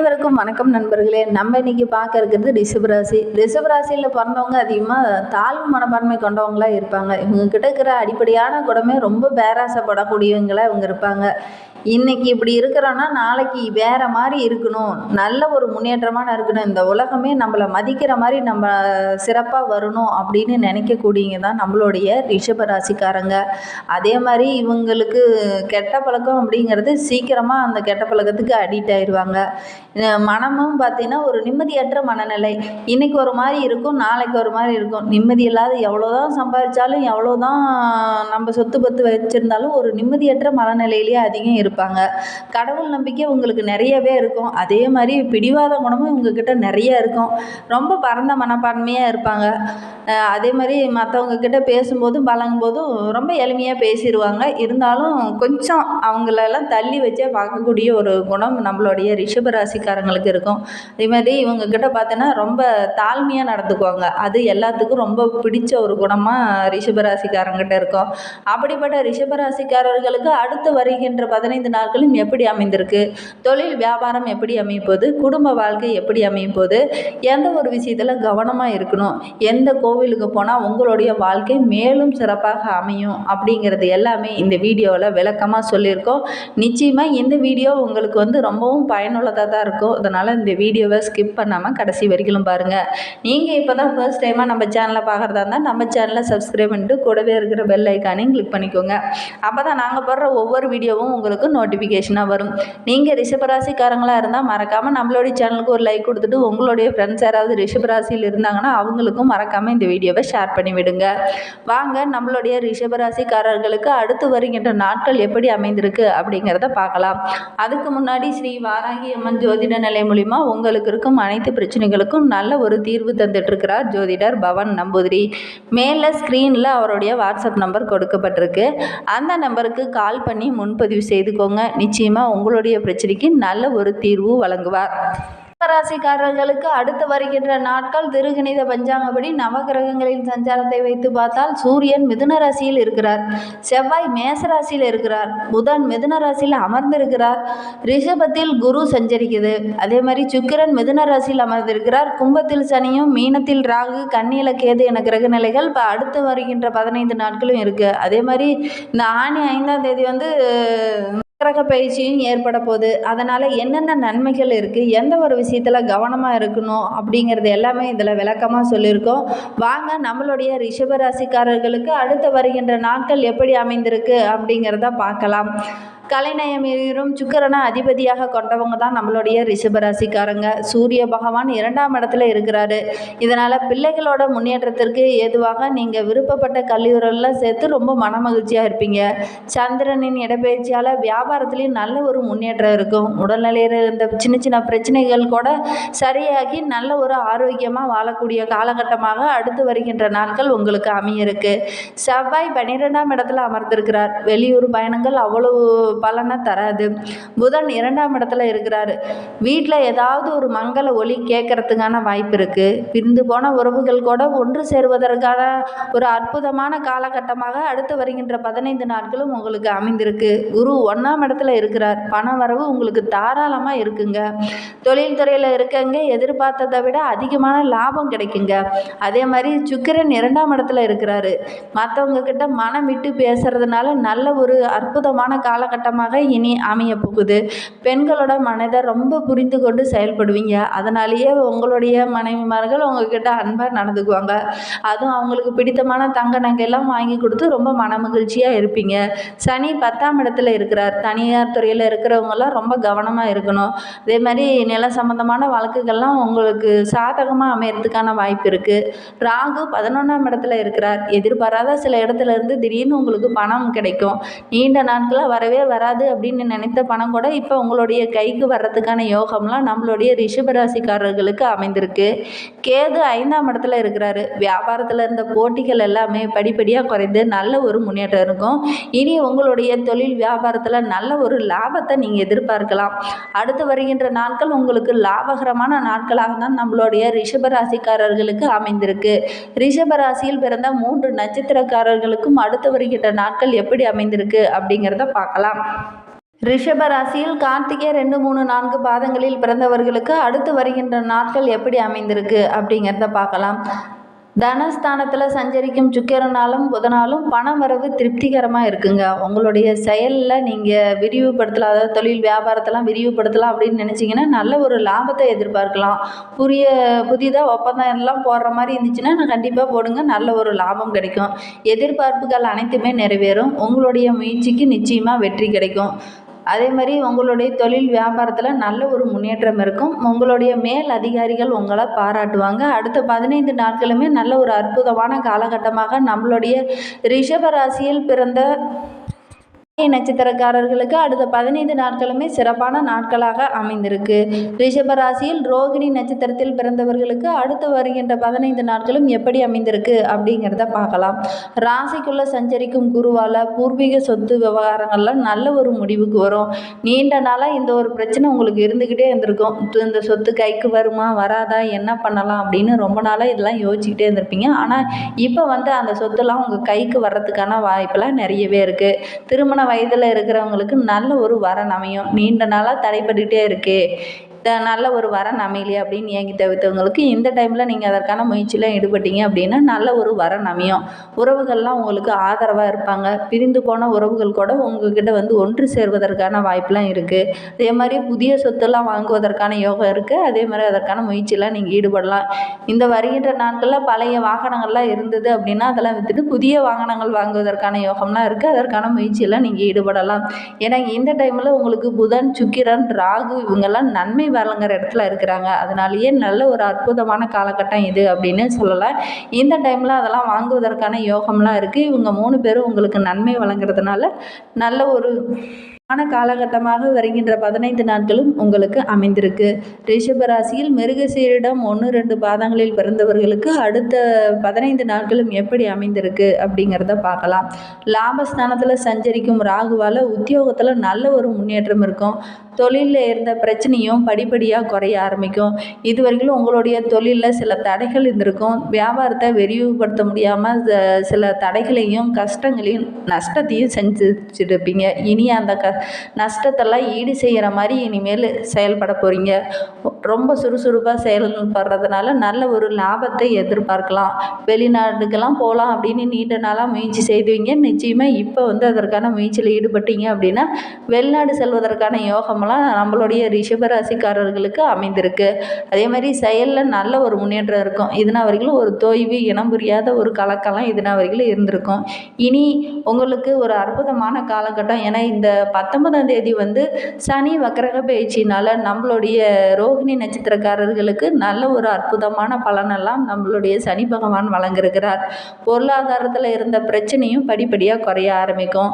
அனைவருக்கும் வணக்கம் நண்பர்களே. நம்ம இன்னைக்கு பார்க்க இருக்கிறது ரிஷபராசி. ரிஷபராசியில் பிறந்தவங்க அதிகமாக தாழ்வு மனப்பான்மை கொண்டவங்களா இருப்பாங்க. இவங்க கிட்ட இருக்கிற அடிப்படையான குடமே ரொம்ப பேராசைப்படக்கூடியவங்களா இவங்க இருப்பாங்க. இன்னைக்கு இப்படி இருக்கிறோன்னா நாளைக்கு வேற மாதிரி இருக்கணும். நல்ல ஒரு முன்னேற்றமான இருக்கணும். இந்த உலகமே நம்மளை மதிக்கிற மாதிரி நம்ம சிறப்பாக வரணும் அப்படின்னு நினைக்கக்கூடியவங்க தான் நம்மளுடைய ரிஷபராசிக்காரங்க. அதே மாதிரி இவங்களுக்கு கெட்ட பழக்கம் அப்படிங்கிறது சீக்கிரமாக அந்த கெட்ட பழக்கத்துக்கு அடிக்ட் ஆயிடுவாங்க மனமும் பார்த்தீங்கன்னா ஒரு நிம்மதியற்ற மனநிலை. இன்னைக்கு ஒரு மாதிரி இருக்கும் நாளைக்கு ஒரு மாதிரி இருக்கும். நிம்மதி இல்லாத எவ்வளோதான் சம்பாதிச்சாலும் எவ்வளோதான் நம்ம சொத்து பத்து வச்சுருந்தாலும் ஒரு நிம்மதியற்ற மனநிலையிலேயே அதிகம் இருப்பாங்க. கடவுள் நம்பிக்கை உங்களுக்கு நிறையவே இருக்கும். அதே மாதிரி பிடிவாத குணமும் உங்ககிட்ட நிறைய இருக்கும். ரொம்ப பரந்த மனப்பான்மையாக இருப்பாங்க. அதே மாதிரி மற்றவங்க கிட்ட பேசும்போதும் பழகும்போதும் ரொம்ப எளிமையாக பேசிடுவாங்க இருந்தாலும் கொஞ்சம் அவங்களெல்லாம் தள்ளி வச்சே பார்க்கக்கூடிய ஒரு குணம் நம்மளுடைய ரிஷபராசிக்காரங்களுக்கு இருக்கும். அதே மாதிரி இவங்க கிட்ட பார்த்தோன்னா ரொம்ப தாழ்மையாக நடந்துக்குவாங்க. அது எல்லாத்துக்கும் ரொம்ப பிடிச்ச ஒரு குணமாக ரிஷபராசிக்காரங்கிட்ட இருக்கும். அப்படிப்பட்ட ரிஷபராசிக்காரர்களுக்கு அடுத்து வருகின்ற பதினைந்து நாட்களும் எப்படி அமைந்திருக்கு? தொழில் வியாபாரம் எப்படி அமையும் போது குடும்ப வாழ்க்கை எப்படி அமையும் போது எந்த ஒரு விஷயத்தில் கவனமாக இருக்கணும்? எந்த கோவிலுக்கு போனால் உங்களுடைய வாழ்க்கை மேலும் சிறப்பாக அமையும்? அப்படிங்கிறது எல்லாமே இந்த வீடியோவில் விளக்கமாக சொல்லியிருக்கோம். நிச்சயமாக இந்த வீடியோ உங்களுக்கு வந்து ரொம்பவும் பயனுள்ளதாக தான் இருக்கும் அதனால் இந்த வீடியோவை ஸ்கிப் பண்ணாமல் கடைசி வரைக்கும் பாருங்கள் நீங்கள் இப்போ தான் ஃபர்ஸ்ட் டைமாக நம்ம சேனலை பார்க்குறதா இருந்தால் நம்ம சேனலை சப்ஸ்கிரைப் பண்ணிட்டு கூடவே இருக்கிற பெல் ஐக்கானையும் கிளிக் பண்ணிக்கோங்க. அப்போ தான் நாங்கள் போடுற ஒவ்வொரு வீடியோவும் உங்களுக்கு நோட்டிஃபிகேஷனாக வரும். நீங்கள் ரிஷபராசிக்காரங்களாக இருந்தால் மறக்காமல் நம்மளுடைய சேனலுக்கு ஒரு லைக் கொடுத்துட்டு உங்களுடைய ஃப்ரெண்ட்ஸ் யாராவது ரிஷபராசியில் இருந்தாங்கன்னா அவங்களுக்கும் மறக்காமல் இந்த வீடியோவை ஷேர் பண்ணி விடுங்க. வாங்க நம்மளுடைய ரிஷபராசிக்காரர்களுக்கு அடுத்து வருகின்ற நாட்கள் எப்படி அமைந்திருக்கு அப்படிங்கிறத பார்க்கலாம் அதுக்கு முன்னாடி ஸ்ரீ வாராகி அம்மன் ஜோதிட நிலை மூலிமா உங்களுக்கு இருக்கும் அனைத்து பிரச்சனைகளுக்கும் நல்ல ஒரு தீர்வு தந்துட்டுருக்கிறார் ஜோதிடர் பவன் நம்பூதிரி. மேலே ஸ்க்ரீனில் அவருடைய வாட்ஸ்அப் நம்பர் கொடுக்கப்பட்டிருக்கு. அந்த நம்பருக்கு கால் பண்ணி முன்பதிவு செய்துக்கோங்க. நிச்சயமாக உங்களுடைய பிரச்சனைக்கு நல்ல ஒரு தீர்வு வழங்குவார். ராசிக்காரர்களுக்கு அடுத்து வருகின்ற நாட்கள் திருகணித பஞ்சாங்கப்படி நவகிரகங்களின் சஞ்சாரத்தை வைத்து பார்த்தால் சூரியன் மிதுன ராசியில் இருக்கிறார். செவ்வாய் மேச ராசியில் இருக்கிறார். புதன் மிதுன ராசியில் அமர்ந்திருக்கிறார். ரிஷபத்தில் குரு சஞ்சரிக்குது அதே மாதிரி சுக்கிரன் மிதுன ராசியில் அமர்ந்திருக்கிறார். கும்பத்தில் சனியும் மீனத்தில் ராகு கன்னியில கேது என கிரக நிலைகள் இப்போ அடுத்து வருகின்ற பதினைந்து நாட்களும் இருக்குது அதே மாதிரி இந்த ஆணி ஐந்தாம் தேதி வந்து கிரக பயிற்சியும் ஏற்பட போகுது. அதனால் என்னென்ன நன்மைகள் இருக்குது எந்த ஒரு விஷயத்தில் கவனமாக இருக்கணும்? அப்படிங்கிறது எல்லாமே இதில் விளக்கமாக சொல்லியிருக்கோம். வாங்க நம்மளுடைய ரிஷபராசிக்காரர்களுக்கு அடுத்து வருகின்ற நாட்கள் எப்படி அமைந்திருக்கு அப்படிங்கிறத பார்க்கலாம். கலைநயமீரும் சுக்கிரனை அதிபதியாக கொண்டவங்க தான் நம்மளுடைய ரிஷபராசிக்காரங்க. சூரிய பகவான் இரண்டாம் இடத்துல இருக்கிறாரு. இதனால் பிள்ளைகளோட முன்னேற்றத்திற்கு ஏதுவாக நீங்கள் விருப்பப்பட்ட கல்லூரியில் சேர்த்து ரொம்ப மனமகிழ்ச்சியாக இருப்பீங்க. சந்திரனின் இடப்பெயர்ச்சியால் வியாபாரத்துலேயும் நல்ல ஒரு முன்னேற்றம் இருக்கும். உடல்நிலையில் இருந்த சின்ன சின்ன பிரச்சனைகள் கூட சரியாகி நல்ல ஒரு ஆரோக்கியமாக வாழக்கூடிய காலகட்டமாக அடுத்து வருகின்ற நாட்கள் உங்களுக்கு அமையிருக்கு செவ்வாய் பன்னிரெண்டாம் இடத்துல அமர்ந்திருக்கிறார். வெளியூர் பயணங்கள் அவ்வளவு பலனை தராது. புதன் இரண்டாம் இடத்துல இருக்கிறாரு. வீட்டில் ஏதாவது ஒரு மங்கள ஒளி கேட்கறதுக்கான வாய்ப்பு இருக்குது பிரிந்து போன உறவுகள் கூட ஒன்று சேருவதற்கான ஒரு அற்புதமான காலகட்டமாக அடுத்து வருகின்ற பதினைந்து நாட்களும் உங்களுக்கு அமைந்திருக்கு. குரு ஒன்றாம் இடத்துல இருக்கிறார். பண வரவு உங்களுக்கு தாராளமாக இருக்குங்க. தொழில் துறையில் இருக்கங்க எதிர்பார்த்ததை விட அதிகமான லாபம் கிடைக்குங்க. அதே மாதிரி சுக்கிரன் இரண்டாம் இடத்துல இருக்கிறாரு. மற்றவங்க கிட்ட மனம் விட்டு பேசுறதுனால நல்ல ஒரு அற்புதமான காலகட்டம் காலகட்டமாக இனி அமைய போகுது பெண்களோட மனதை ரொம்ப புரிந்து கொண்டு செயல்படுவீங்க. அதனாலேயே உங்களுடைய மனைவிமார்கள் உங்ககிட்ட அன்பாக நடந்துக்குவாங்க. அதுவும் அவங்களுக்கு பிடித்தமான தங்க நகையெல்லாம் வாங்கி கொடுத்து ரொம்ப மனமகிழ்ச்சியாக இருப்பீங்க. சனி பத்தாம் இடத்துல இருக்கிறார். தனியார் துறையில் இருக்கிறவங்கெல்லாம் ரொம்ப கவனமாக இருக்கணும். அதே மாதிரி நில சம்பந்தமான வழக்குகள்லாம் உங்களுக்கு சாதகமாக அமையறதுக்கான வாய்ப்பு இருக்குது ராகு பதினொன்றாம் இடத்துல இருக்கிறார். எதிர்பாராத சில இடத்துல இருந்து திடீர்னு உங்களுக்கு பணம் கிடைக்கும். நீண்ட நாட்களாக வரவே வராது அப்படின்னு நினைத்த பணம் கூட இப்போ உங்களுடைய கைக்கு வர்றதுக்கான யோகம்லாம் நம்மளுடைய ரிஷபராசிக்காரர்களுக்கு அமைந்திருக்கு. கேது ஐந்தாம் இடத்துல இருக்கிறாரு. வியாபாரத்தில் இருந்த போட்டிகள் எல்லாமே படிப்படியாக குறைந்து நல்ல ஒரு முன்னேற்றம் இருக்கும். இனி உங்களுடைய தொழில் வியாபாரத்தில் நல்ல ஒரு லாபத்தை நீங்கள் எதிர்பார்க்கலாம். அடுத்து வருகின்ற நாட்கள் உங்களுக்கு லாபகரமான நாட்களாக தான் நம்மளுடைய ரிஷபராசிக்காரர்களுக்கு அமைந்திருக்கு. ரிஷபராசியில் பிறந்த மூன்று நட்சத்திரக்காரர்களுக்கும் அடுத்து வருகின்ற நாட்கள் எப்படி அமைந்திருக்கு அப்படிங்கிறத பார்க்கலாம். ரிஷப ராசியில் கார்த்திகை ரெண்டு மூணு நான்கு பாதங்களில் பிறந்தவர்களுக்கு அடுத்து வருகின்ற நாட்கள் எப்படி அமைந்திருக்கு அப்படிங்கிறத பார்க்கலாம். தனஸ்தானத்தில் சஞ்சரிக்கும் சுக்கிரனாலும் புதனாலும் பண வரவு திருப்திகரமாக இருக்குங்க. உங்களுடைய செயலில் நீங்கள் விரிவுபடுத்தலாம். அதாவது தொழில் வியாபாரத்தெல்லாம் விரிவுபடுத்தலாம் அப்படின்னு நினச்சிங்கன்னா நல்ல ஒரு லாபத்தை எதிர்பார்க்கலாம். புதிய புதிதாக ஒப்பந்தம் எல்லாம் போடுற மாதிரி இருந்துச்சுன்னா நான் கண்டிப்பாக போடுங்க. நல்ல ஒரு லாபம் கிடைக்கும். எதிர்பார்ப்புகள் அனைத்துமே நிறைவேறும். உங்களுடைய முயற்சிக்கு நிச்சயமாக வெற்றி கிடைக்கும். அதே மாதிரி உங்களுடைய தொழில் வியாபாரத்தில் நல்ல ஒரு முன்னேற்றம் இருக்கும். உங்களுடைய மேல் அதிகாரிகள் உங்களை பாராட்டுவாங்க. அடுத்த பதினைந்து நாட்களுமே நல்ல ஒரு அற்புதமான காலகட்டமாக நம்மளுடைய ரிஷப ராசியில் பிறந்த நட்சத்திரக்காரர்களுக்கு அடுத்த பதினைந்து நாட்களுமே சிறப்பான நாட்களாக அமைந்திருக்கு. ரிஷப ராசியில் ரோகிணி நட்சத்திரத்தில் பிறந்தவர்களுக்கு அடுத்து வருகின்ற பதினைந்து நாட்களும் எப்படி அமைந்திருக்கு அப்படிங்கிறத பார்க்கலாம். ராசிக்குள்ள சஞ்சரிக்கும் குருவால் பூர்வீக சொத்து விவகாரங்கள்லாம் நல்ல ஒரு முடிவுக்கு வரும். நீண்ட நாளாக இந்த ஒரு பிரச்சனை உங்களுக்கு இருந்துக்கிட்டே இருந்திருக்கும். இந்த சொத்து கைக்கு வருமா வராதா என்ன பண்ணலாம் அப்படின்னு ரொம்ப நாளாக இதெல்லாம் யோசிச்சுக்கிட்டே இருந்திருப்பீங்க. ஆனால் இப்போ வந்து அந்த சொத்துலாம் உங்கள் கைக்கு வர்றதுக்கான வாய்ப்பெல்லாம் நிறையவே இருக்குது திருமண வயதில் இருக்கிறவங்களுக்கு நல்ல ஒரு வரன் அமையும். நீண்ட நாளாக தடைப்பட்டுக்கிட்டே இருக்குது நல்ல ஒரு வரன் அமையலையே அப்படின்னு ஏங்கி தவிர்த்தவங்களுக்கு இந்த டைமில் நீங்கள் அதற்கான முயற்சியில் ஈடுபட்டீங்க அப்படின்னா நல்ல ஒரு வரன் அமையும். உறவுகள்லாம் உங்களுக்கு ஆதரவாக இருப்பாங்க. பிரிந்து போன உறவுகள் கூட உங்ககிட்ட வந்து ஒன்று சேர்வதற்கான வாய்ப்பெலாம் இருக்குது அதே மாதிரி புதிய சொத்துலாம் வாங்குவதற்கான யோகம் இருக்குது அதே மாதிரி அதற்கான முயற்சியெலாம் நீங்கள் ஈடுபடலாம். இந்த வருகின்ற நாட்களில் பழைய வாகனங்கள்லாம் இருந்தது அப்படின்னா அதெல்லாம் விற்றுட்டு புதிய வாகனங்கள் வாங்குவதற்கான யோகம்லாம் இருக்குது அதற்கான முயற்சியெல்லாம் நீங்கள் ஈடுபடலாம். ஏன்னா இந்த டைமில் உங்களுக்கு புதன் சுக்கிரன் ராகு இவங்கெல்லாம் நன்மை வழங்குற இடத்துல இருக்கிறாங்க. அதனாலேயே நல்ல ஒரு அற்புதமான காலகட்டம் இது அப்படின்னு சொல்லலாம் இந்த டைமில் அதெல்லாம் வாங்குவதற்கான யோகம்லாம் இருக்குது இவங்க மூணு பேரும் உங்களுக்கு நன்மை வழங்குறதுனால நல்ல ஒரு ஆன காலகட்டமாக வருகின்ற பதினைந்து நாட்களும் உங்களுக்கு அமைந்திருக்கு. ரிஷப ராசியில் மிருகசீரிடம் ஒன்று ரெண்டு பாதங்களில் பிறந்தவர்களுக்கு அடுத்த பதினைந்து நாட்களும் எப்படி அமைந்திருக்கு அப்படிங்கிறத பார்க்கலாம். லாபஸ்தானத்தில் சஞ்சரிக்கும் ராகுவால் உத்தியோகத்தில் நல்ல ஒரு முன்னேற்றம் இருக்கும். தொழிலில் இருந்த பிரச்சனையும் படிப்படியாக குறைய ஆரம்பிக்கும். இதுவரைக்கும் உங்களுடைய தொழிலில் சில தடைகள் இருந்திருக்கும். வியாபாரத்தை விரிவுபடுத்த முடியாமல் சில தடைகளையும் கஷ்டங்களையும் நஷ்டத்தையும் செஞ்சுருப்பீங்க இனி அந்த க நஷ்டத்தெல்லாம் ஈடு செய்கிற மாதிரி இனிமேல் செயல்பட போகிறீங்க ரொம்ப சுறுசுறுப்பாக செயல்படுறதுனால நல்ல ஒரு லாபத்தை எதிர்பார்க்கலாம். வெளிநாட்டுக்கெல்லாம் போகலாம் அப்படின்னு நீண்ட நாளாக முயற்சி செய்துவீங்க. நிச்சயமாக இப்போ வந்து அதற்கான முயற்சியில் ஈடுபட்டீங்க அப்படின்னா வெளிநாடு செல்வதற்கான யோகமெல்லாம் நம்மளுடைய ரிஷபராசிக்காரர்களுக்கு அமைந்திருக்கு. அதே மாதிரி செயலில் நல்ல ஒரு முன்னேற்றம் இருக்கும். இதனால் வரைக்கும் ஒரு தோய்வு இனம் புரியாத ஒரு கலக்கெல்லாம் இதனால் வரைக்கும் இருந்திருக்கும். இனி உங்களுக்கு ஒரு அற்புதமான காலகட்டம். ஏன்னா இந்த பத்து பத்தொன்பதாம் தேதி வந்து சனி வக்கரக பயிற்சினால் நம்மளுடைய ரோகிணி நட்சத்திரக்காரர்களுக்கு நல்ல ஒரு அற்புதமான பலனெல்லாம் நம்மளுடைய சனி பகவான் வழங்கிருக்கிறார் பொருளாதாரத்தில் இருந்த பிரச்சனையும் படிப்படியாக குறைய ஆரம்பிக்கும்.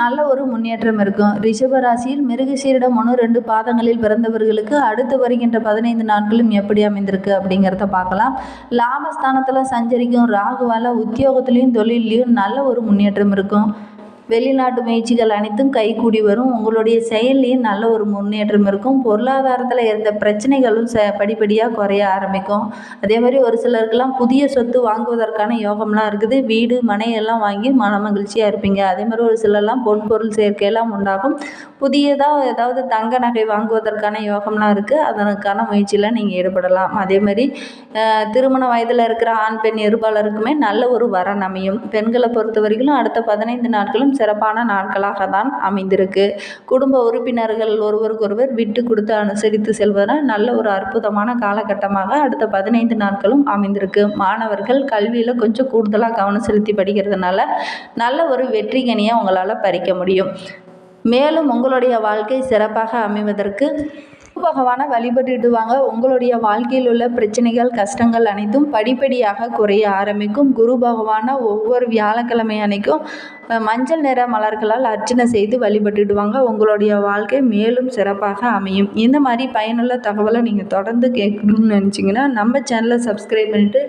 நல்ல ஒரு முன்னேற்றம் இருக்கும். ரிஷபராசியில் மிருகசீரிடம் ஒன்று ரெண்டு பாதங்களில் பிறந்தவர்களுக்கு அடுத்து வருகின்ற பதினைந்து நாட்களும் எப்படி அமைந்திருக்கு அப்படிங்கிறத பார்க்கலாம். லாபஸ்தானத்தில் சஞ்சரிக்கும் ராகுவால் உத்தியோகத்துலேயும் தொழிலையும் நல்ல ஒரு முன்னேற்றம் இருக்கும். வெளிநாட்டு முயற்சிகள் அனைத்தும் கைகூடி வரும். உங்களுடைய செயல்லையும் நல்ல ஒரு முன்னேற்றம் இருக்கும். பொருளாதாரத்தில் இருந்த பிரச்சனைகளும் ச படிப்படியாக குறைய ஆரம்பிக்கும். அதே மாதிரி ஒரு சிலருக்கெல்லாம் புதிய சொத்து வாங்குவதற்கான யோகம்லாம் இருக்குது. வீடு மனை எல்லாம் வாங்கி மன மகிழ்ச்சியாக இருப்பீங்க. அதே மாதிரி ஒரு சிலர்லாம் பொன்பொருள் சேர்க்கையெல்லாம் உண்டாகும். புதியதாக ஏதாவது தங்க நகை வாங்குவதற்கான யோகம்லாம் இருக்குது அதற்கான முயற்சியில் நீங்கள் ஈடுபடலாம். அதே மாதிரி திருமண வயதில் இருக்கிற ஆண் பெண் இருபாலருக்குமே நல்ல ஒரு வரன் அமையும். பெண்களை பொறுத்த வரைக்கும் அடுத்த பதினைந்து நாட்களும் சிறப்பான நாட்களாக தான் அமைந்திருக்கு. குடும்ப உறுப்பினர்கள் ஒருவருக்கொருவர் விட்டு கொடுத்து அனுசரித்து செல்வதால் நல்ல ஒரு அற்புதமான காலகட்டமாக அடுத்த பதினைந்து நாட்களும் அமைந்திருக்கு. மாணவர்கள் கல்வியில் கொஞ்சம் கூடுதலாக கவனம் செலுத்தி படிக்கிறதுனால நல்ல ஒரு வெற்றிகனியை உங்களால் பறிக்க முடியும். மேலும் உங்களுடைய வாழ்க்கை சிறப்பாக அமைவதற்கு பகவானை வழிபட்டுடுவாங்க. உங்களுடைய வாழ்க்கையில் உள்ள பிரச்சனைகள் கஷ்டங்கள் அனைத்தும் படிப்படியாக குறைய ஆரம்பிக்கும். குரு பகவானை ஒவ்வொரு வியாழக்கிழமை அன்னைக்கும் மஞ்சள் நிற மலர்களால் அர்ச்சனை செய்து வழிபட்டுடுவாங்க. உங்களுடைய வாழ்க்கை மேலும் சிறப்பாக அமையும். இந்த மாதிரி பயனுள்ள தகவலை நீங்கள் தொடர்ந்து கேட்கணும்னு நினச்சிங்கன்னா நம்ம சேனலை சப்ஸ்கிரைப் பண்ணிவிட்டு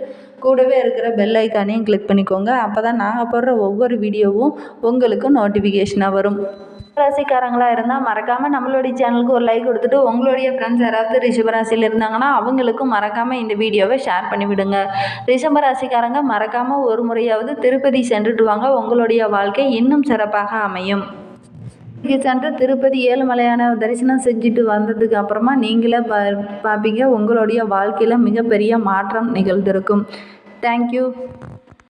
கூடவே இருக்கிற பெல் ஐக்கானையும் கிளிக் பண்ணிக்கோங்க. அப்போ தான் நாங்கள் போடுற ஒவ்வொரு வீடியோவும் உங்களுக்கு நோட்டிஃபிகேஷனாக வரும். ராசிக்காரங்களாக இருந்தால் மறக்காமல் நம்மளுடைய சேனலுக்கு ஒரு லைக் கொடுத்துட்டு உங்களுடைய ஃப்ரெண்ட்ஸ் யாராவது ரிஷபராசியில் இருந்தாங்கன்னா அவங்களுக்கும் மறக்காமல் இந்த வீடியோவை ஷேர் பண்ணிவிடுங்க. ரிஷபராசிக்காரங்க மறக்காமல் ஒரு முறையாவது திருப்பதி சென்றுட்டு வாங்க. உங்களுடைய வாழ்க்கை இன்னும் சிறப்பாக அமையும். இங்கே சென்று திருப்பதி ஏழுமலையான தரிசனம் செஞ்சுட்டு வந்ததுக்கு அப்புறமா நீங்களே பா பார்ப்பீங்க உங்களுடைய வாழ்க்கையில் மிகப்பெரிய மாற்றம் நிகழ்ந்திருக்கும். தேங்க்யூ